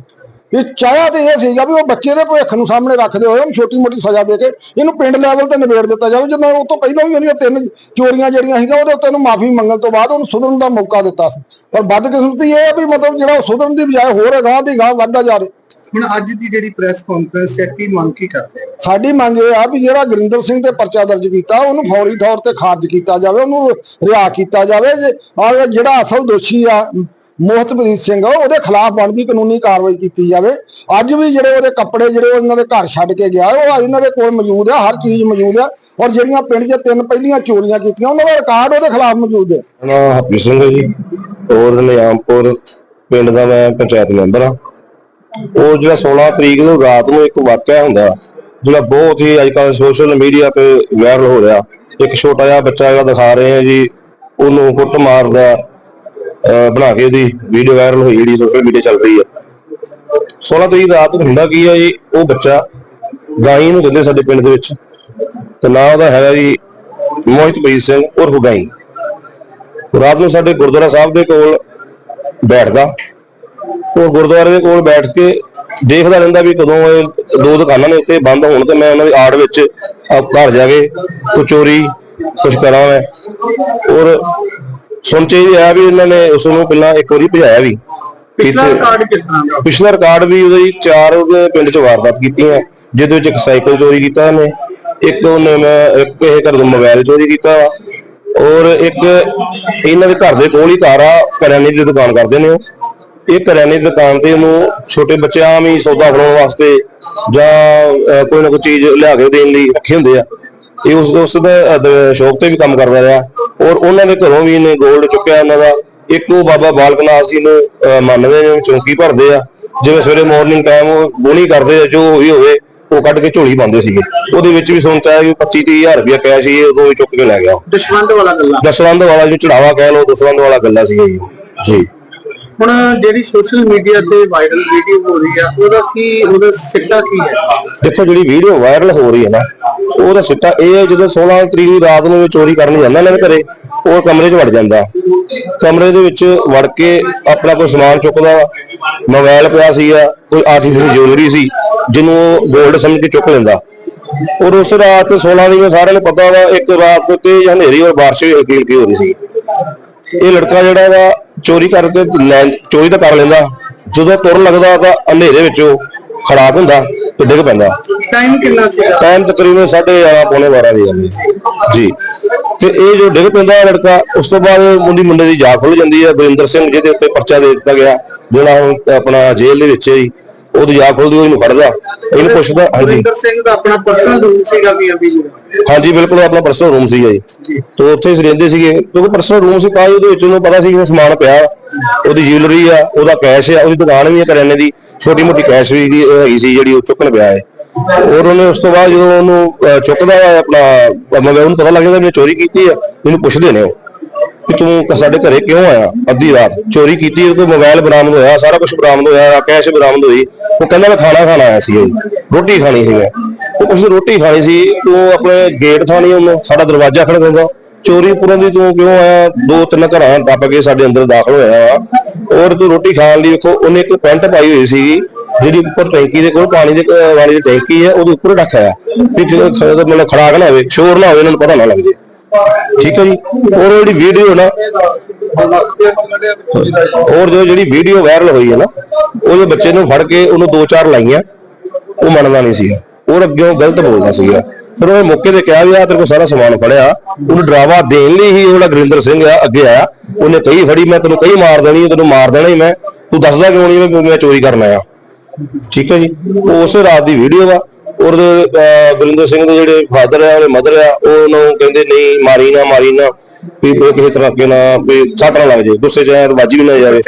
ਇਹ ਚਾਹਿਆ ਤੇ ਇਹ ਸੀਗਾ ਵੀ ਉਹ ਬੱਚੇ ਦੇ ਭਵਿੱਖ ਨੂੰ ਸਾਹਮਣੇ ਰੱਖਦੇ ਹੋਏ ਉਹਨੂੰ ਛੋਟੀ ਮੋਟੀ ਸਜ਼ਾ ਦੇ ਕੇ ਇਹਨੂੰ ਪਿੰਡ ਲੈਵਲ ਤੇ ਨਿਬੇੜ ਦਿੱਤਾ ਜਾਵੇ। ਜਦੋਂ ਉਹ ਤੋਂ ਪਹਿਲਾਂ ਵੀ ਉਹਦੀਆਂ ਤਿੰਨ ਚੋਰੀਆਂ ਜਿਹੜੀਆਂ ਸੀਗੀਆਂ ਉਹਦੇ ਉੱਤੇ ਉਹਨੂੰ ਮਾਫੀ ਮੰਗਣ ਤੋਂ ਬਾਅਦ ਉਹਨੂੰ ਸੁਧਰਨ ਦਾ ਮੌਕਾ ਦਿੱਤਾ ਸੀ। ਪਰ ਬਦਕਿਸਮਤੀ ਇਹ ਹੈ ਵੀ ਮਤਲਬ ਜਿਹੜਾ ਸੁਧਰਨ ਦੀ ਬਜਾਏ ਹੋਰ ਅਗਾਂਹ ਦੀ ਗਾਂਹ ਵੱਧਦਾ ਜਾ ਰਿਹਾ। ਹੁਣ ਅੱਜ ਦੀ ਜਿਹੜੀ ਪ੍ਰੈਸ ਕਾਨਫਰੰਸ ਹੈ ਕੀ ਮੰਗ ਕੀ ਕਰਦੇ ਸਾਡੀ ਮੰਗ ਇਹ ਆ ਵੀ ਜਿਹੜਾ ਗੁਰਿੰਦਰ ਸਿੰਘ ਤੇ ਪਰਚਾ ਦਰਜ ਕੀਤਾ ਉਹਨੂੰ ਫੌਰੀ ਤੌਰ ਤੇ ਖਾਰਜ ਕੀਤਾ ਜਾਵੇ ਉਹਨੂੰ ਰਿਹਾ ਕੀਤਾ ਜਾਵੇ। ਜਿਹੜਾ ਅਸਲ ਦੋਸ਼ੀ ਆ ਮੋਹਤਪ੍ਰੀਤ ਸਿੰਘ, ਉਹਦੇ ਖਿਲਾਫ ਬਣਦੀ ਕਾਨੂੰਨੀ ਕਾਰਵਾਈ ਕੀਤੀ ਜਾਵੇ। ਅੱਜ ਵੀ ਜਿਹੜੇ ਉਹਦੇ ਕੱਪੜੇ, ਜਿਹੜੇ ਉਹ ਦੇ ਘਰ ਛੱਡ ਕੇ ਗਿਆ, ਉਹ ਇਹਨਾਂ ਦੇ ਕੋਲ ਮੌਜੂਦ ਆ, ਹਰ ਚੀਜ਼ ਮੌਜੂਦ ਆ। ਔਰ ਜਿਹੜੀਆਂ ਪਿੰਡ 'ਚ ਤਿੰਨ ਪਹਿਲੀਆਂ ਚੋਰੀਆਂ ਕੀਤੀਆਂ, ਉਹਨਾਂ ਦਾ ਰਿਕਾਰਡ ਉਹਦੇ ਖਿਲਾਫ ਮੌਜੂਦ ਹੈ ਨਾ ਹਰਪ੍ਰੀਤ ਸਿੰਘ ਹੈ ਜੀ। ਔਰ ਨਿਆਮਪੁਰ ਪਿੰਡ ਦਾ ਮੈਂ ਪੰਚਾਇਤ ਮੈਂਬਰ ਆ ਉਹ ਜਿਹੜਾ 16 ਤਰੀਕ ਨੂੰ ਰਾਤ ਨੂੰ ਇੱਕ ਵਾਕਿਆ ਹੁੰਦਾ, ਜਿਹੜਾ ਬਹੁਤ ਹੀ ਅੱਜਕੱਲ ਸੋਸ਼ਲ ਮੀਡੀਆ ਤੇ ਵਾਇਰਲ ਹੋ ਰਿਹਾ। ਇੱਕ ਛੋਟਾ ਜਿਹਾ ਬੱਚਾ ਜਿਹੜਾ ਦਿਖਾ ਰਹੇ ਆ ਜੀ, ਉਹਨੂੰ ਕੁੱਟ ਮਾਰਦਾ ਬਣਾ ਕੇ ਉਹਦੀ ਵੀਡੀਓ ਵਾਇਰਲ ਹੋਈ ਜਿਹੜੀ ਸੋਸ਼ਲ ਮੀਡੀਆ ਚੱਲ ਰਹੀ ਹੈ। 16 ਤਰੀਕ ਰਾਤ ਨੂੰ ਹੁੰਦਾ ਕੀ ਹੈ ਜੀ, ਉਹ ਬੱਚਾ ਗਾਈ ਨੂੰ ਕਹਿੰਦੇ ਸਾਡੇ ਪਿੰਡ ਦੇ ਵਿੱਚ। ਤੇ ਨਾਂ ਉਹਦਾ ਹੈਗਾ ਜੀ ਮੋਹਿਤਪ੍ਰੀਤ ਸਿੰਘ ਉਰਫ ਗਾਈ। ਰਾਤ ਨੂੰ ਸਾਡੇ ਗੁਰਦੁਆਰਾ ਸਾਹਿਬ ਦੇ ਕੋਲ ਬੈਠਦਾ। ਉਹ ਗੁਰਦੁਆਰੇ ਦੇ ਕੋਲ ਬੈਠ ਕੇ ਦੇਖਦਾ ਰਹਿੰਦਾ ਵੀ ਕਦੋਂ ਇਹ ਦੋ ਦੁਕਾਨਾਂ ਨੇ ਉੱਤੇ ਬੰਦ ਹੋਣ ਤੇ ਮੈਂ ਉਹਨਾਂ ਦੀ ਆੜ ਵਿੱਚ ਆ ਘਰ ਜਾ ਕੇ ਕੋਈ ਚੋਰੀ ਕੁਝ ਕਰਾਂ ਮੈਂ। ਔਰ ਸੁਣ ਚ ਇਹ ਆਇਆ ਵੀ ਇਹਨਾਂ ਨੇ ਉਸ ਨੂੰ ਪਹਿਲਾਂ ਇੱਕ ਵਾਰੀ ਭਜਾਇਆ ਵੀ। ਪਿਛਲਾ ਇੱਥੇ- ਰਿਕਾਰਡ ਕਿਸ ਤਰ੍ਹਾਂ ਦਾ? ਪਿਛਲਾ ਰਿਕਾਰਡ ਵੀ ਉਹਦੇ ਜੀ ਚਾਰ ਉਹਦੇ ਪਿੰਡ ਚ ਵਾਰਦਾਤ ਕੀਤੀਆਂ ਜਿਹਦੇ ਵਿੱਚ ਇੱਕ ਸਾਈਕਲ ਚੋਰੀ ਕੀਤਾ ਉਹਨੇ ਇੱਕ ਉਹਨੇ ਮੈਂ ਇੱਕ ਇਹ ਘਰ ਤੋਂ ਮੋਬਾਈਲ ਚੋਰੀ ਕੀਤਾ ਵਾ ਔਰ ਇੱਕ ਇਹਨਾਂ ਦੇ ਘਰ ਦੇ ਕੋਲ ਹੀ ਘਰ ਆ ਕਰਿਆਨੇ ਦੀ ਦੁਕਾਨ ਕਰਦੇ ਨੇ ਉਹ ਇਹ ਕਰਿਆਨੇ ਦੀ ਦੁਕਾਨ ਤੇ ਉਹਨੂੰ ਛੋਟੇ ਬੱਚੇ ਆਮ ਹੀ ਸੌਦਾ ਫੜਾਉਣ ਵਾਸਤੇ ਜਾਂ ਅਹ, ਕੋਈ ਨਾ ਕੋਈ ਚੀਜ਼ ਲਿਆ ਕੇ ਦੇਣ ਲਈ ਰੱਖੇ ਹੁੰਦੇ ਆ। ਇਹ ਉਸ ਉਸ ਦੇ ਸ਼ੌਪ ਤੇ ਵੀ ਕੰਮ ਕਰਦਾ ਰਿਹਾ। ਔਰ ਉਹਨਾਂ ਦੇ ਘਰੋਂ ਵੀ ਇਹਨੇ 골ਡ ਚੁੱਕਿਆ ਉਹਨਾਂ ਦਾ। ਇੱਕ ਉਹ ਬਾਬਾ ਬਾਲਕ ਨਾਥ ਜੀ ਨੂੰ ਮੰਨਦੇ ਨੇ ਚੌਂਕੀ ਭਰਦੇ ਆ। ਜਿਵੇਂ ਸਵੇਰੇ ਮਾਰਨਿੰਗ ਟਾਈਮ ਉਹ ਬੋਣੀ ਕਰਦੇ ਆ ਜੋ ਵੀ ਹੋਵੇ ਉਹ ਕੱਢ ਕੇ ਝੋਲੀ ਪਾਉਂਦੇ ਸੀਗੇ। ਉਹਦੇ ਵਿੱਚ ਵੀ ਸੁਣ ਚ ਆਇਆ ਕਿ 25 30000 ਰੁਪਇਆ ਕੈਸ਼ ਸੀ ਉਹ ਵੀ ਚੁੱਕ ਕੇ ਲੈ ਗਿਆ। ਦਸ਼ਮੰਦ ਵਾਲਾ ਗੱਲਾਂ। ਦਸਵੰਦ ਵਾਲਾ ਜੋ ਚੜਾਵਾ ਕਹਿ ਲਓ ਦਸਵੰਦ ਵਾਲਾ ਗੱਲਾਂ ਸੀਗਾ ਜੀ। ਜੀ। ਹੁਣ ਜਿਹੜੀ ਸੋਸ਼ਲ ਮੀਡੀਆ ਤੇ ਵਾਇਰਲ ਵੀਡੀਓ ਹੋ ਰਹੀ ਆ, ਉਹਦਾ ਕੀ, ਉਹਦਾ ਸਿੱਟਾ ਕੀ ਹੈ? ਦੇਖੋ, ਜਿਹੜੀ ਵੀਡੀਓ ਵਾਇਰਲ ਹੋ ਰਹੀ ਹੈ ਨਾ, ਉਹਦਾ ਸਿੱਟਾ ਇਹ ਹੈ, ਜਦੋਂ 16 ਤਰੀਕ ਦੀ ਰਾਤ ਨੂੰ ਇਹ ਚੋਰੀ ਕਰਨ ਜਾਂਦਾ ਨਾ ਘਰੇ, ਉਹ ਕਮਰੇ 'ਚ ਵੜ ਜਾਂਦਾ। ਕਮਰੇ ਦੇ ਵਿੱਚ ਵੜ ਕੇ ਆਪਣਾ ਕੋਈ ਸਮਾਨ ਚੁੱਕਦਾ ਮੋਬਾਈਲ ਪਿਆ ਸੀਗਾ ਕੋਈ ਆਰਟੀਫੀਸ਼ੀਅਲ ਜਿਊਲਰੀ ਸੀ, ਜਿਹਨੂੰ ਗੋਲਡ ਸਮਝ ਕੇ ਚੁੱਕ ਲੈਂਦਾ। ਔਰ ਉਸ ਰਾਤ 16 ਦੀ ਨੂੰ ਸਾਰਿਆਂ ਨੂੰ ਪਤਾ ਵਾ, ਇੱਕ ਰਾਤ ਤੇ ਹਨੇਰੀ ਔਰ ਬਾਰਿਸ਼ ਵੀ ਹਲਕੀ ਹਲਕੀ ਹੋ ਰਹੀ ਸੀ। ਇਹ ਲੜਕਾ ਜਿਹੜਾ ਵਾ ਚੋਰੀ ਕਰਕੇ ਲੈ ਚੋਰੀ ਤਾਂ ਕਰ ਲੈਂਦਾ। ਜਦੋਂ ਤੁਰਨ ਲੱਗਦਾ ਤਾਂ ਹਨੇਰੇ ਵਿੱਚ ਉਹ ਖੜਾਕ ਹੁੰਦਾ ਤੇ ਡਿੱਗ ਪੈਂਦਾ। ਟਾਈਮ ਕਿੰਨਾ ਸੀਗਾ? ਟਾਈਮ ਤਕਰੀਬਨ 11:30 ਪੌਣੇ 12 ਦੀ ਜੀ। ਤੇ ਇਹ ਜੋ ਡਿੱਗ ਪੈਂਦਾ ਹੈ ਲੜਕਾ ਉਸ ਤੋਂ ਬਾਅਦ ਮੁੰਡੀ ਮੁੰਡੇ ਦੀ ਜਾਗ ਖੁੱਲ ਜਾਂਦੀ ਹੈ। ਗੁਰਿੰਦਰ ਸਿੰਘ ਜਿਹਦੇ ਉੱਤੇ ਪਰਚਾ ਦੇ ਦਿੱਤਾ ਗਿਆ ਜਿਹੜਾ ਹੁਣ ਆਪਣਾ ਜੇਲ੍ਹ ਦੇ ਵਿੱਚ ਹੈ ਜੀ ਉਹਦੀ ਜਾਗ ਖੁੱਲਦੀ ਉਹ ਇਹਨੂੰ ਫੜਦਾ ਇਹਨੂੰ ਪੁੱਛਦਾ ਹਾਂਜੀ। ਸਿੰਘ ਦਾ ਆਪਣਾ ਪਰਸਨਲ ਰੂਮ ਸੀਗਾ ਬੀਜੀ ਦਾ ਹਾਂਜੀ ਬਿਲਕੁਲ ਆਪਣਾ ਪਰਸਨਲ ਰੂਮ ਸੀਗਾ ਜੀ। ਤੇ ਉੱਥੇ ਹੀ ਰਹਿੰਦੇ ਸੀਗੇ। ਕਿਉਂਕਿ ਪਰਸਨਲ ਰੂਮ ਸੀ ਤਾਂ ਹੀ ਉਹਦੇ ਵਿੱਚ ਉਹਨੂੰ ਪਤਾ ਸੀ ਕਿ ਸਮਾਨ ਪਿਆ। ਉਹਦੀ ਜਿਊਲਰੀ ਆ ਉਹਦਾ ਕੈਸ਼ ਆ ਉਹਦੀ ਦੁਕਾਨ ਵੀ ਆ ਕਰਿਆਨੇ ਦੀ। ਛੋਟੀ ਮੋਟੀ ਕੈਸ਼ ਵੀ ਦੀ ਹੈਗੀ ਸੀ ਜਿਹੜੀ ਉਹ ਚੁੱਕਣ ਪਿਆ ਹੈ। ਔਰ ਉਹਨੇ ਉਸ ਤੋਂ ਬਾਅਦ ਜਦੋਂ ਉਹਨੂੰ ਚੁੱਕਦਾ ਆਪਣਾ ਉਹਨੂੰ ਪਤਾ ਲੱਗ ਜਾਂਦਾ ਵੀ ਚੋਰੀ ਕੀਤੀ ਆ ਇਹਨੂੰ ਪੁੱਛਦੇ ਨੇ ਉਹ। ਕਿ ਤੂੰ ਸਾਡੇ ਘਰੇ ਕਿਉਂ ਆਇਆ? ਅੱਧੀ ਰਾਤ। ਚੋਰੀ ਕੀਤੀ ਕੋਈ ਕੋਲ ਮੋਬਾਈਲ ਬਰਾਮਦ ਹੋਇਆ, ਸਾਰਾ ਕੁਝ ਬਰਾਮਦ ਹੋਇਆ ਕੈਸ਼ ਬਰਾਮਦ ਹੋਈ। ਉਹ ਕਹਿੰਦਾ ਮੈਂ ਖਾਣਾ ਖਾਣ ਆਇਆ ਸੀ ਰੋਟੀ ਖਾਣੀ ਸੀ ਮੈਂ। ਉਸ ਰੋਟੀ ਖਾਣੀ ਸੀ ਉਹ ਆਪਣੇ ਗੇਟ ਥਾਣੀ ਉਹਨੂੰ, ਸਾਡਾ ਦਰਵਾਜ਼ਾ ਖੜ ਚੋਰੀ ਪੁਰਨ ਦੀ ਤੂੰ ਕਿਉਂ ਆਇਆ? ਦੋ ਤਿੰਨ ਘਰਾਂ ਟੱਪ ਕੇ ਸਾਡੇ ਅੰਦਰ ਦਾਖਲ ਹੋਇਆ ਵਾ। ਔਰ ਤੂੰ ਰੋਟੀ ਖਾਣ ਲਈ ਵੇਖੋ, ਉਹਨੇ ਇੱਕ ਪੈਂਟ ਪਾਈ ਹੋਈ ਸੀ, ਜਿਹੜੀ ਉੱਪਰ ਟੈਂਕੀ ਦੇ ਕੋਲ, ਪਾਣੀ ਦੇ ਵਾਲੀ ਦੀ ਟੈਂਕੀ ਹੈ, ਉਹਦੇ ਉੱਪਰ ਰੱਖਿਆ ਵੀ ਜਦੋਂ ਖ- ਮਤਲਬ ਖੜਾਕ ਨਾ ਹੋਵੇ, ਸ਼ੋਰ ਨਾ ਹੋਵੇ ਇਹਨਾਂ ਨੂੰ ਪਤਾ ਨਾ ਲੱਗ ਜੇ। ਠੀਕ ਹੈ ਜੀ। ਔਰ ਜਿਹੜੀ ਵੀਡੀਓ ਨਾ ਔਰ ਜੋ ਜਿਹੜੀ ਵੀਡੀਓ ਵਾਇਰਲ ਹੋਈ ਹੈ ਨਾ ਉਹਦੇ ਬੱਚੇ ਨੂੰ ਫੜ ਕੇ ਉਹਨੂੰ ਦੋ ਚਾਰ ਲਾਈਆਂ, ਉਹ ਮੰਨਦਾ ਨਹੀਂ ਸੀਗਾ। ਉਹ ਅੱਗੇ ਗਲਤ ਬੋਲਦਾ ਸੀਗਾ। ਫਿਰ ਉਹ ਮੌਕੇ ਤੇ ਕਿਹਾ ਵੀ ਆ ਤੇਰੇ ਕੋਲ ਸਾਰਾ ਸਮਾਨ ਫੜਿਆ, ਉਹਨੂੰ ਡਰਾਵਾ ਦੇਣ ਲਈ ਹੀ ਉਹ ਜਿਹੜਾ ਗੁਰਿੰਦਰ ਸਿੰਘ ਆ, ਅੱਗੇ ਆਇਆ। ਉਹਨੇ ਕਹੀ ਫੜੀ, ਮੈਂ ਤੈਨੂੰ ਕਹੀ ਮਾਰ ਦੇਣੀ ਤੈਨੂੰ ਮਾਰ ਦੇਣਾ ਹੀ ਮੈਂ। ਤੂੰ ਦੱਸਦਾ ਕਿਉਂ ਨਹੀਂ ਮੈਂ ਚੋਰੀ ਕਰਨ ਆਇਆ। ਠੀਕ ਹੈ ਜੀ। ਉਹ ਉਸੇ ਰਾਤ ਦੀ ਵੀਡੀਓ ਵਾ। ਅਹ, ਗੁਰਿੰਦਰ ਸਿੰਘ ਦੇ ਜਿਹੜੇ ਫਾਦਰ ਆ ਉਹਦੇ ਮਦਰ ਆ ਉਹ ਉਹਨੂੰ ਕਹਿੰਦੇ ਨਹੀਂ ਮਾਰੀ ਨਾ ਮਾਰੀ ਨਾ ਵੀ ਇਹ ਕਿਸੇ ਤਰ੍ਹਾਂ ਅੱਗੇ ਨਾ ਵੀ ਸੱਟ ਨਾ ਲੱਗ ਜਾਏ ਗੁੱਸੇ ਚ ਆਇਆ ਤਾਂ ਵੱਜ ਵੀ ਨਾ ਜਾਵੇ।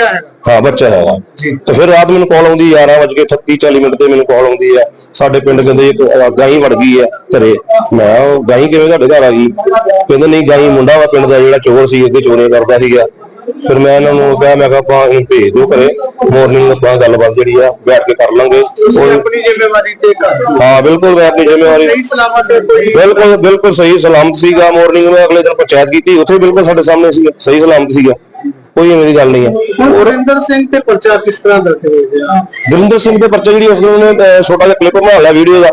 ਹਾਂ ਬੱਚਾ ਹੈਗਾ। ਜੀ। ਤੇ ਫਿਰ ਰਾਤ ਮੈਨੂੰ ਕਾਲ ਆਉਂਦੀ 11 ਵਜੇ 38 40 ਮਿੰਟ ਤੇ ਮੈਨੂੰ ਕਾਲ ਆਉਂਦੀ ਆ। ਸਾਡੇ ਪਿੰਡ ਕਹਿੰਦੇ ਇੱਕ ਗਾਈ ਵੜ ਗਈ ਆ ਘਰੇ। ਮੈਂ ਉਹ ਗਾਈ ਕਿਵੇਂ? ਤੁਹਾਡੇ ਘਰ ਆ ਗਈ? ਕਹਿੰਦੇ ਨਹੀਂ ਗਾਈ ਮੁੰਡਾ ਵਾ ਪਿੰਡ ਦਾ ਜਿਹੜਾ ਚੋਰ ਸੀ ਅੱਗੇ ਚੋਰੀਆਂ ਕਰਦਾ ਸੀਗਾ। ਫਿਰ ਮੈਂ ਇਹਨਾਂ ਨੂੰ ਕਿਹਾ ਮੈਂ ਕਿਹਾ ਆਪਾਂ ਇਹਨੂੰ ਭੇਜ ਦਿਓ ਘਰੇ ਮਾਰਨਿੰਗ ਆਪਾਂ ਗੱਲਬਾਤ ਜਿਹੜੀ ਆ ਬੈਠ ਕੇ ਕਰ ਲਾਂਗੇ। ਤੁਸੀਂ ਉਹ- ਆਪਣੀ ਜ਼ਿੰਮੇਵਾਰੀ ਤੇ ਕਰ ਹਾਂ। ਬਿਲਕੁਲ ਮੈਂ ਆਪਣੀ ਜ਼ਿੰਮੇਵਾਰੀ ਸਹੀ ਸਲਾਮਤ ਹੈ ਕੋਈ। ਬਿਲਕੁਲ ਬਿਲਕੁਲ ਸਹੀ ਸਲਾਮਤ ਸੀਗਾ ਮਾਰਨਿੰਗ ਨੂੰ ਅਗਲੇ ਦਿਨ ਪੰਚਾਇਤ ਕੀਤੀ ਉੱਥੇ ਬਿਲਕੁਲ ਸਾਡੇ ਸਾਹਮਣੇ ਸੀਗਾ ਸਹੀ ਸਲਾਮਤ ਸੀਗਾ। ਕੋਈ ਐਵੇਂ ਦੀ ਗੱਲ ਨਹੀਂ ਹੈ ਹੁਣ ਗੁਰਿੰਦਰ ਸਿੰਘ ਤੇ ਪਰਚਾ ਕਿਸ ਤਰ੍ਹਾਂ ਦਰਜ ਹੋ ਗਿਆ ਗੁਰਿੰਦਰ ਸਿੰਘ ਦੇ ਪਰਚੇ ਜਿਹੜੀ ਉਸ ਨੂੰ ਉਹਨੇ ਅਹ, ਛੋਟਾ ਜਿਹਾ ਕਲਿੱਪ ਬਣਾ ਲਿਆ ਵੀਡੀਓ ਦਾ।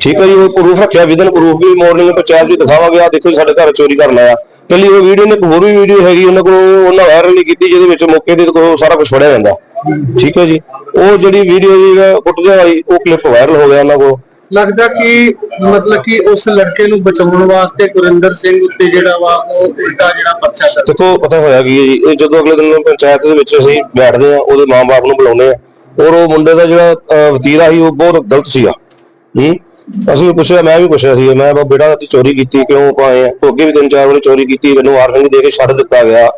ਠੀਕ ਹੈ ਜੀ ਉਹ ਪ੍ਰੂਫ ਰੱਖਿਆ ਵਿਦਨ ਪ੍ਰੂਫ ਵੀ ਮਾਰਨਿੰਗ ਪੰਚਾਇਤ ਵੀ ਦਿਖਾਵਾਂਗੇ ਆ ਦੇਖੋ ਜੀ ਸਾਡੇ ਘਰ ਚੋਰੀ ਕਰਨ ਆਇਆ। ਕੱਲੀ ਉਹ ਵੀਡੀਓ ਨੇ ਇੱਕ ਹੋਰ ਵੀ ਵੀਡੀਓ ਹੈਗੀ ਉਹਨਾਂ ਕੋਲ ਉਹਨਾਂ ਵਾਇਰਲ ਨਹੀਂ ਕੀਤੀ ਜਿਹਦੇ ਵਿੱਚ ਮੌਕੇ ਦੇ ਕੋਲ ਸਾਰਾ ਕੁਝ ਫੜਿਆ ਜਾਂਦਾ। ਠੀਕ ਹੈ ਜੀ? ਉਹ ਜਿਹੜੀ ਵੀਡੀਓ ਜੀ ਕੁੱਟਦੇ ਵਾਲੀ ਉਹ ਕਲਿੱਪ ਵਾਇਰਲ ਹੋ ਗਿਆ ਉਹਨਾਂ ਕੋਲ। ਲੱਗਦਾ ਕਿ ਮਤਲਬ ਕਿ ਉਸ ਲੜਕੇ ਨੂੰ ਬਚਾਉਣ ਵਾਸਤੇ ਗੁਰਿੰਦਰ ਸਿੰਘ ਉੱਤੇ ਜਿਹੜਾ ਵਾ ਉਹ ਉਲਟਾ ਜਿਹੜਾ ਪਰਚਾ ਕਰ ਦੇਖੋ ਪਤਾ ਹੋਇਆ ਕੀ ਹੈ ਜੀ ਇਹ ਜਦੋਂ ਅਗਲੇ ਦਿਨ ਪੰਚਾਇਤ ਦੇ ਵਿੱਚ ਅਸੀਂ ਬੈਠਦੇ ਆ ਉਹਦੇ ਮਾਂ-ਬਾਪ ਨੂੰ ਬੁਲਾਉਂਦੇ ਆ ਔਰ ਉਹ ਮੁੰਡੇ ਦਾ ਜਿਹੜਾ ਵਤੀਰਾ ਸੀ ਉਹ ਬਹੁਤ ਗਲਤ ਸੀਗਾ। ਹੂੰ? ਅਸੀਂ ਵੀ ਪੁੱਛਿਆ ਮੈਂ ਵੀ ਪੁੱਛਿਆ ਸੀ ਮੈਂ ਕਿਹਾ ਬੇਟਾ ਤੂੰ ਚੋਰੀ ਕੀਤੀ ਕਿਉਂ ਪਾਏ ਆ? ਤੂੰ ਅੱਗੇ ਵੀ ਤਿੰਨ ਚਾਰ ਵਾਰੀ ਚੋਰੀ ਕੀਤੀ ਮੈਨੂੰ ਵਾਰਨਿੰਗ ਦੇ ਕੇ ਛੱਡ ਦਿੱਤਾ ਗਿਆ।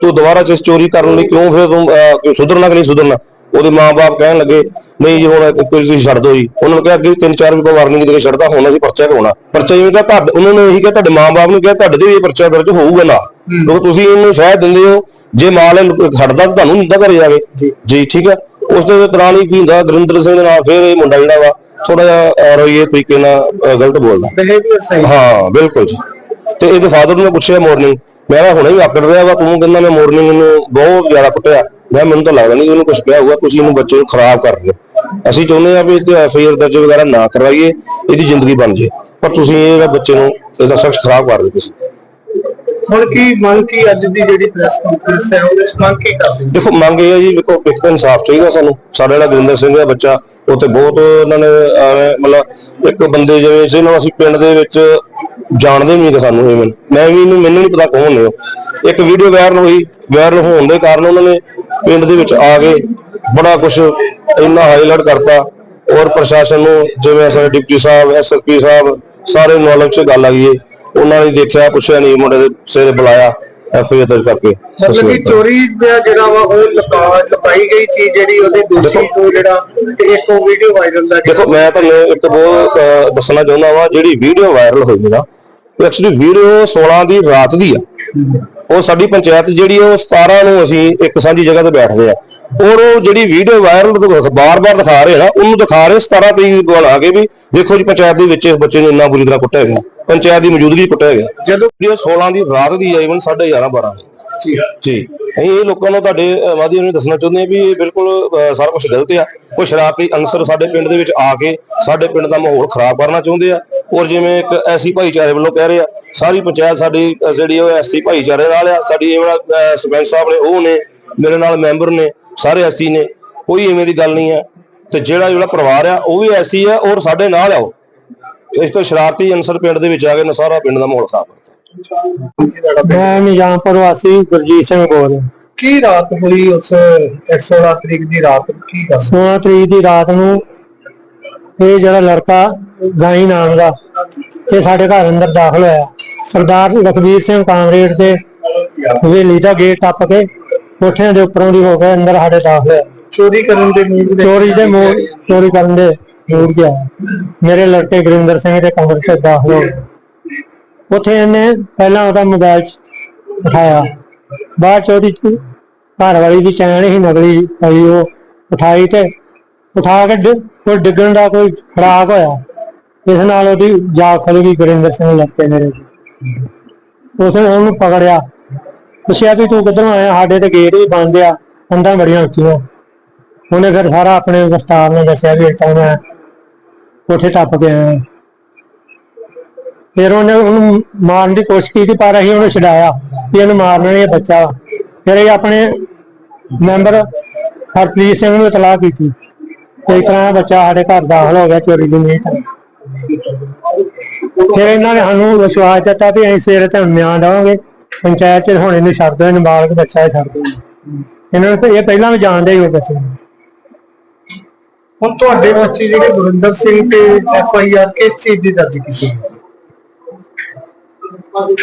ਤੂੰ ਦੁਬਾਰਾ ਚਿਸ ਚੋਰੀ ਕਰਨ ਲਈ ਕਿਉਂ ਫਿਰ ਤੂੰ ਅਹ, ਕਿਉਂ ਸੁਧਰਨਾ ਕਿ ਨਹੀਂ ਸੁਧਰਨਾ? ਉਹਦੇ ਮਾਂ-ਬਾਪ ਕਹਿਣ ਲੱਗੇ ਨਹੀਂ ਜੀ ਹੁਣ ਕੋਈ ਤੁਸੀਂ ਛੱਡ ਦਿਓ ਜੀ। ਉਹਨਾਂ ਨੂੰ ਕਿਹਾ ਅੱਗੇ ਵੀ ਤਿੰਨ ਚਾਰ ਵਾਰ ਵਾਰਨਿੰਗ ਦੇ ਕੇ ਛੱਡਦਾ ਹੁਣ ਅਸੀਂ ਪਰਚਾ ਕਰਾਉਣਾ। ਪਰਚਾ ਜਿਵੇਂ ਕਿ ਤੁਹਾਡੇ ਉਹਨਾਂ ਨੇ ਇਹੀ ਕਿਹਾ ਤੁਹਾਡੇ ਮਾਂ-ਬਾਪ ਨੂੰ ਕਿਹਾ ਤੁਹਾਡੇ ਤੇ ਵੀ ਇਹ ਪਰਚਾ ਦਰਜ ਹੋਊਗਾ ਨਾ। ਕਿਉਂਕਿ ਤੁਸੀਂ ਇਹਨੂੰ ਸ਼ਾਇਦ ਦਿੰਦੇ ਹੋ ਜੇ ਮਾਲ ਇਹ ਖੜਦਾ ਤਾਂ ਤੁਹਾਨੂੰ ਨਹੀਂ ਦਿੰਦਾ ਘਰੇ ਜਾਵੇ ਜੀ। ਠੀਕ ਹੈ ਉਸ ਦੇ ਦੌਰਾਨ ਹੀ ਕੀ ਹੁੰਦਾ ਗੁਰਿੰਦਰ ਸਿੰਘ ਦੇ ਨਾਲ ਫਿਰ ਇਹ ਮੁੰਡਾ ਜਿਹੜਾ ਵਾ ਥੋੜਾ ਜਿਹਾ ਅਹ, ਰੋਈਏ ਤਰੀਕੇ ਨਾਲ ਗਲਤ ਬੋਲਦਾ। ਬਿਹੇਵੀਅਰ ਸਹੀ ਹਾਂ ਬਿਲਕੁਲ ਜੀ। ਤੇ ਇਹਦੇ ਫਾਦਰ ਨੂੰ ਪੁੱਛਿਆ ਮਾਰਨਿੰਗ ਮੈਂ ਕਿਹਾ ਹੁਣੇ ਹੀ ਆਕੜ ਰਿਹਾ ਵਾ ਤੂੰ ਕਹਿੰਦਾ ਮੈਂ ਮਾਰਨਿੰਗ ਨੂੰ ਬਹੁਤ ਜ਼ਿਆਦਾ ਕੁੱਟਿਆ। ਮੈਂ ਮੈਨੂੰ ਤਾਂ ਲੱਗਦਾ ਨਹੀਂ ਉਹਨੂੰ ਕੁਝ ਕਿਹਾ ਹੋਊਗਾ ਤੁਸੀਂ ਇਹਨੂੰ ਬੱਚੇ ਨੂੰ ਖਰਾਬ ਕਰ ਰਹੇ ਅਸੀਂ ਚਾਹੁੰਦੇ ਆ ਵੀ ਇਹਦੇ ਐਫਆਈਆਰ ਦਰਜ ਵਗੈਰਾ ਨਾ ਕਰਵਾਈਏ ਇਹਦੀ ਜ਼ਿੰਦਗੀ ਬਣ ਜੇ। ਪਰ ਤੁਸੀਂ ਇਹ ਜਿਹੜਾ ਬੱਚੇ ਨੂੰ ਇਹਦਾ ਸ਼ਖਸ ਖਰਾਬ ਕਰ ਰਹੇ ਤੁਸੀਂ। ਹੁਣ ਕੀ ਮੰਗ ਕੀ ਅੱਜ ਦੀ ਜਿਹੜੀ ਪ੍ਰੈਸ ਕਾਨਫਰੰਸ ਹੈ ਉਹਦੇ ਵਿੱਚ ਮੰਗ ਕੀ ਕਰਦੇ? ਦੇਖੋ ਮੰਗ ਇਹ ਹੈ ਜੀ ਦੇਖੋ ਇੱਕ ਤਾਂ ਇਨਸਾਫ ਚਾਹੀਦਾ ਸਾਨੂੰ। ਸਾਡਾ ਜਿਹੜਾ ਗੁਰਿੰਦਰ ਸਿੰਘ ਦਾ ਬੱਚਾ। ਉਹ ਬਹੁਤ ਉਹਨਾਂ ਨੇ ਐਵੇਂ ਮਤਲਬ ਇੱਕ ਬੰਦੇ ਜਿਵੇਂ ਜਿਹਨੂੰ ਅਸੀਂ ਪਿੰਡ ਦੇ ਵਿੱਚ ਜਾਣਦੇ ਨਹੀਂ ਕਿ ਸਾਨੂੰ ਇਵਨ ਮੈਂ ਵੀ ਇਹਨੂੰ ਮੈਨੂੰ ਨਹੀਂ ਪਤਾ ਕੌਣ ਨੇ ਉਹ। ਇੱਕ ਵੀਡੀਓ ਵਾਇਰਲ ਹੋਈ ਵਾਇਰਲ ਹੋਣ ਦੇ ਕਾਰਨ ਉਹਨਾਂ ਨੇ ਪਿੰਡ ਦੇ ਵਿੱਚ ਆ ਕੇ ਬੜਾ ਕੁਝ ਇੰਨਾ ਹਾਈਲਾਈਟ ਕਰਤਾ ਔਰ ਪ੍ਰਸ਼ਾਸਨ ਨੂੰ ਜਿਵੇਂ ਸਾਡੇ ਡਿਪਟੀ ਸਾਹਿਬ ਐਸਐਸਪੀ ਸਾਹਿਬ, ਸਾਰੇ ਨੌਲੇਜ 'ਚ ਗੱਲ ਆ ਏ। ਉਹਨਾਂ ਨੇ ਦੇਖਿਆ, ਪੁੱਛਿਆ ਨਹੀਂ, ਮੁੰਡੇ ਦੇ ਸਿਰ ਬੁਲਾਇਆ। ਐਫਆਈਆਰ ਦਰਜ ਕਰਕੇ। ਮਤਲਬ ਕਿ ਚੋਰੀ ਦਾ ਜਿਹੜਾ ਵਾ ਉਹ ਲੁਕਾ ਲੁਕਾਈ ਗਈ ਚੀਜ਼ ਜਿਹੜੀ ਉਹਦੇ ਦੋਸ਼ੀ ਨੂੰ ਜਿਹੜਾ ਤੇ ਇੱਕ ਉਹ ਵੀਡੀਓ ਵਾਇਰਲ ਦਾ ਦੇਖੋ ਮੈਂ ਤੁਹਾਨੂੰ ਇੱਕ ਬਹੁਤ ਅਹ, ਦੱਸਣਾ ਚਾਹੁੰਦਾ ਵਾਂ ਜਿਹੜੀ ਵੀਡੀਓ ਵਾਇਰਲ ਹੋਈ ਨਾ ਉਹ ਐਕਚੁਅਲੀ ਵੀਡੀਓ 16 ਦੀ ਰਾਤ ਦੀ ਆ। ਉਹ ਸਾਡੀ ਪੰਚਾਇਤ ਜਿਹੜੀ ਆ, ਉਹ 17 ਨੂੰ ਅਸੀਂ ਇੱਕ ਸਾਂਝੀ ਜਗ੍ਹਾ ਤੇ ਬੈਠਦੇ ਆ। ਔਰ ਉਹ ਜਿਹੜੀ ਵੀਡੀਓ ਵਾਇਰਲ ਬਾਰ-ਬਾਰ ਦਿਖਾ ਰਹੇ ਨਾ ਉਹਨੂੰ ਦਿਖਾ ਰਹੇ 17 ਤਰੀਕ ਬਣਾ ਕੇ ਵੀ ਦੇਖੋ ਜੀ ਪੰਚਾਇਤ ਦੇ ਵਿੱਚ ਇਸ ਬੱਚੇ ਨੂੰ ਇੰਨਾ ਬੁਰੀ ਤਰ੍ਹਾਂ ਕੁੱਟਿਆ ਗਿਆ। ਪੰਚਾਇਤ ਦੀ ਮੌਜੂਦਗੀ ਕੁੱਟਿਆ ਗਿਆ। ਜਦੋਂ ਵੀਡੀਓ 16 ਦੀ ਰਾਤ ਦੀ ਆ ਇਵਨ 11:30 12 ਜੀ। ਜੀ। ਅਸੀਂ ਇਹ ਲੋਕਾਂ ਨੂੰ ਤੁਹਾਡੇ ਮਾਧਿਅਮ ਨੂੰ ਦੱਸਣਾ ਚਾਹੁੰਦੇ ਹਾਂ ਵੀ ਇਹ ਬਿਲਕੁਲ ਸਾਰਾ ਕੁਝ ਗਲਤ ਆ। ਕੋਈ ਸ਼ਰਾਰਤੀ ਅਨਸਰ ਸਾਡੇ ਪਿੰਡ ਦੇ ਵਿੱਚ ਆ ਕੇ ਸਾਡੇ ਪਿੰਡ ਦਾ ਮਾਹੌਲ ਖਰਾਬ ਕਰਨਾ ਚਾਹੁੰਦੇ ਆ। ਔਰ ਜਿਵੇਂ ਇੱਕ ਐਸੀ ਭਾਈਚਾਰੇ ਵੱਲੋਂ ਕਹਿ ਰਹੇ ਆ ਸਾਰੀ ਪੰਚਾਇਤ ਸਾਡੀ ਜਿਹੜੀ ਉਹ ਐਸੀ ਭਾਈਚਾਰੇ ਨਾਲ ਆ ਸਾਡੀ ਇਹ ਵਾਲਾ ਸਰਪੰਚ ਸਾਹਿਬ ਨੇ ਉਹ ਨੇ ਮੇਰੇ ਨਾਲ ਮੈਂਬਰ ਨੇ ਸਾਰੇ ਐਸੀ ਨੇ ਕੋਈ ਐਵੇਂ ਦੀ ਗੱਲ ਨਹੀਂ ਆ। ਤੇ ਜਿਹੜਾ ਜਿਹੜਾ ਪਰਿਵਾਰ ਆ ਉਹ ਵੀ ਐਸੀ ਆ ਔਰ ਸਾਡੇ ਨਾਲ ਆ ਉਹ। ਇਸ ਕੋਈ ਸ਼ਰਾਰਤੀ ਅਨਸਰ ਪਿੰਡ ਦੇ ਵਿੱਚ ਆ ਕੇ ਨਾ ਸਾਰਾ ਪਿੰਡ ਦਾ ਮਾਹੌਲ ਖਰਾਬ ਕਰਤਾ ਮੈਂ ਨਿਜ਼ਾਮਪੁਰ ਵਾਸੀ ਗੁਰਜੀਤ ਸਿੰਘ ਬੋਲ ਰਿਹਾ। ਕੀ ਰਾਤ ਹੋਈ ਉਸ 16 ਤਰੀਕ ਦੀ ਰਾਤ ਕੀ ਗੱਲ? 16 ਤਰੀਕ ਦੀ ਰਾਤ ਨੂੰ ਇਹ ਜਿਹੜਾ ਲੜਕਾ ਗਾਈ ਨਾਮ ਦਾ ਇਹ ਸਾਡੇ ਘਰ ਅੰਦਰ ਦਾਖਲ ਹੋਇਆ। ਸਰਦਾਰ ਲਖਬੀਰ ਸਿੰਘ ਕਾਂਗਰੇਟ ਦੇ ਹਵੇਲੀ ਦਾ ਗੇਟ ਟੱਪ ਕੇ ਕੋਠਿਆਂ ਦੇ ਉੱਪਰੋਂ ਦੀ ਹੋ ਕੇ ਅੰਦਰ ਸਾਡੇ ਦਾਖਲ ਹੋਇਆ। ਚੋਰੀ ਕਰਨ ਦੇ ਮੂਡ ਦੇ ਚੋਰੀ ਦੇ ਮੂਡ ਚੋਰੀ ਕਰਨ ਦੇ ਮੂਡ ਗਿਆ। ਮੇਰੇ ਲੜਕੇ ਗੁਰਿੰਦਰ ਸਿੰਘ ਦੇ ਕਮਰੇ 'ਚ ਦਾਖਲ ਹੋ ਗਏ। ਉੱਥੇ ਇਹਨੇ ਪਹਿਲਾਂ ਉਹਦਾ ਮੋਬਾਈਲ ਉਠਾਇਆ। ਬਾਅਦ ਚ ਉਹਦੀ ਘਰ ਵਾਲੀ ਦੀ ਚੈਨ ਹੀ ਨਕਲੀ ਪਈ ਉਹ ਉਠਾਈ ਤੇ ਉਠਾ ਕੇ ਕੋਈ ਡਿੱਗਣ ਦਾ ਕੋਈ ਖੜਾਕ ਹੋਇਆ। ਇਸ ਨਾਲ ਉਹਦੀ ਜਾਗ ਖੁੱਲ ਗਈ ਗੁਰਿੰਦਰ ਸਿੰਘ ਲੱਗੇ ਮੇਰੇ ਉਸਨੇ ਉਹਨੂੰ ਪਕੜਿਆ। ਪੁੱਛਿਆ ਵੀ ਤੂੰ ਕਿੱਧਰੋਂ ਆਇਆ? ਸਾਡੇ ਤੇ ਗੇਟ ਵੀ ਬੰਦ ਆ, ਕੰਧਾਂ ਬੜੀਆਂ ਉੱਚੀਆਂ। ਉਹਨੇ ਫਿਰ ਸਾਰਾ ਆਪਣੇ ਵਿਸਤਾਰ ਨਾਲ ਦੱਸਿਆ ਵੀ ਇਤਾਂ ਮੈਂ ਕੋਠੇ ਟੱਪ ਕੇ ਆਏ ਫਿਰ ਉਹਨੇ ਉਹਨੂੰ ਮਾਰਨ ਦੀ ਕੋਸ਼ਿਸ਼ ਕੀਤੀ, ਪਰ ਅਸੀਂ ਉਹਨੂੰ ਛਡਾਇਆ ਵੀ ਇਹਨੂੰ ਮਾਰਨਾ ਨਹੀਂ ਬੱਚਾ ਫਿਰ ਇਹ ਆਪਣੇ ਮੈਂਬਰ ਹਰਪ੍ਰੀਤ ਸਿੰਘ ਨੂੰ ਇਤਲਾਹ ਕੀਤੀ ਤੇ ਇਸ ਤਰ੍ਹਾਂ ਬੱਚਾ ਸਾਡੇ ਘਰ ਦਾਖਲ ਹੋ ਗਿਆ ਚੋਰੀ ਦੀ ਨੀਤ ਫਿਰ ਇਹਨਾਂ ਨੇ ਸਾਨੂੰ ਵਿਸ਼ਵਾਸ ਦਿੱਤਾ ਵੀ ਅਸੀਂ ਸਵੇਰੇ ਤੇ ਨਿਆਂ ਦੇਵਾਂਗੇ, ਪੰਚਾਇਤ ਚ ਹੁਣ ਇਹਨੂੰ ਛੱਡ ਦੋ ਨਾਬਾਲਗ ਬੱਚਾ ਹੀ ਛੱਡ ਦੋ ਇਹਨਾਂ ਨੂੰ ਇਹ ਪਹਿਲਾਂ ਵੀ ਜਾਣਦੇ ਹੀ ਉਹ ਬੱਚੇ ਨੂੰ। ਹੁਣ ਤੁਹਾਡੇ ਬੱਚੇ ਜਿਹੜੇ ਗੁਰਿੰਦਰ ਸਿੰਘ ਤੇ ਐਫ ਆਈ ਆਰ ਕਿਸ ਚੀਜ਼ ਦੀ ਦਰਜ ਕੀਤੀ ਹੈ?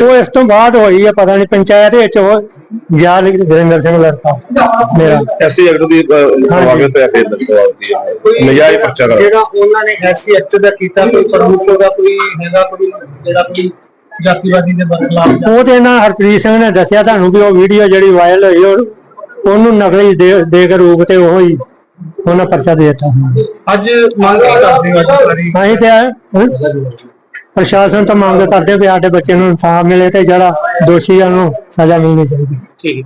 ਉਹ ਇਸ ਤੋਂ ਬਾਅਦ ਹੋਈ ਹੈ ਪਤਾ ਨਹੀਂ ਪੰਚਾਇਤ ਵਿੱਚ ਉਹ ਗਿਆ ਗੁਰਿੰਦਰ ਸਿੰਘ ਲੜਕਾ ਮੇਰਾ। ਐਸਸੀ ਐਕਟ ਦੀ ਕੇ ਤੇ ਫਿਰ ਦਰਵਾ ਦਿੱਤੀ ਨਜਾਇਜ਼ ਪਰਚਾ ਕਰਾ ਜਿਹੜਾ ਉਹਨਾਂ ਨੇ ਐਸਸੀ ਐਕਟ ਦਾ ਕੀਤਾ ਕੋਈ ਪ੍ਰਮੁੱਖ ਦਾ ਕੋਈ ਹੈਗਾ ਕੋਈ ਜਿਹੜਾ ਕੋਈ ਜਾਤੀਵਾਦੀ ਦੇ ਬਰਖਲਾਫ ਉਹ ਤੇ ਇਹਨਾਂ ਹਰਪ੍ਰੀਤ ਸਿੰਘ ਨੇ ਦੱਸਿਆ ਤੁਹਾਨੂੰ ਵੀ ਉਹ ਵੀਡੀਓ ਜਿਹੜੀ ਵਾਇਰਲ ਹੋਈ ਉਹ ਉਹਨੂੰ ਨਕਲੀ ਦੇ ਦੇ ਕੇ ਰੂਪ ਤੇ ਉਹ ਹੀ ਉਹਨਾਂ ਪਰਚਾ ਦੇ ਦਿੱਤਾ। ਅੱਜ ਮੰਗ ਕਰਦੇ ਹੋ ਅੱਜ ਸਾਰੀ? ਅਸੀਂ ਤੇ ਅਹ, ਪ੍ਰਸ਼ਾਸਨ ਤੋਂ ਮੰਗ ਕਰਦੇ ਵੀ ਸਾਡੇ ਬੱਚੇ ਨੂੰ ਇਨਸਾਫ ਮਿਲੇ ਤੇ ਜਿਹੜਾ ਦੋਸ਼ੀ ਆ ਉਹਨੂੰ ਸਜ਼ਾ ਮਿਲਣੀ ਚਾਹੀਦੀ। ਠੀਕ।